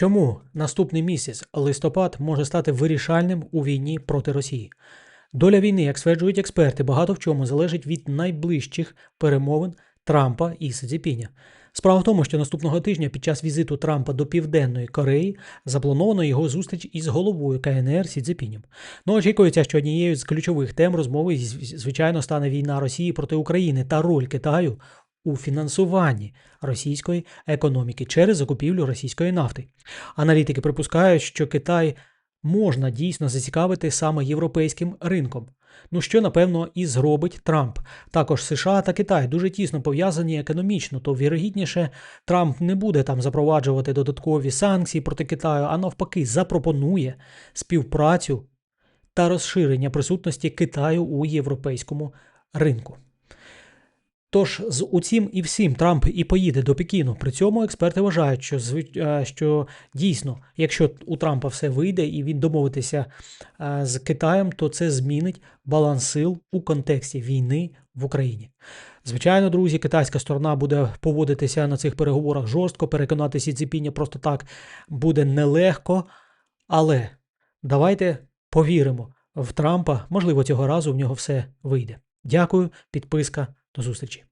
Чому наступний місяць листопад може стати вирішальним у війні проти Росії? Доля війни, як стверджують експерти, багато в чому залежить від найближчих перемовин Трампа і Сиціпіня. Справа в тому, що наступного тижня під час візиту Трампа до Південної Кореї заплановано його зустріч із головою КНР Сі Цзепінем. Ну, очікується, що однією з ключових тем розмови, звичайно, стане війна Росії проти України та роль Китаю у фінансуванні російської економіки через закупівлю російської нафти. Аналітики припускають, що Китай можна дійсно зацікавити саме європейським ринком. Ну що напевно і зробить Трамп. Також США та Китай дуже тісно пов'язані економічно, то вірогідніше Трамп не буде там запроваджувати додаткові санкції проти Китаю, а навпаки, запропонує співпрацю та розширення присутності Китаю у європейському ринку. Тож з усім і всім Трамп і поїде до Пекіну. При цьому експерти вважають, що е, що дійсно, якщо у Трампа все вийде і він домовитися е, з Китаєм, то це змінить баланс сил у контексті війни в Україні. Звичайно, друзі, китайська сторона буде поводитися на цих переговорах жорстко, переконати Сі Цзіпіня просто так буде нелегко. Але давайте повіримо в Трампа. Можливо, цього разу в нього все вийде. Дякую, підписка, до зустрічі.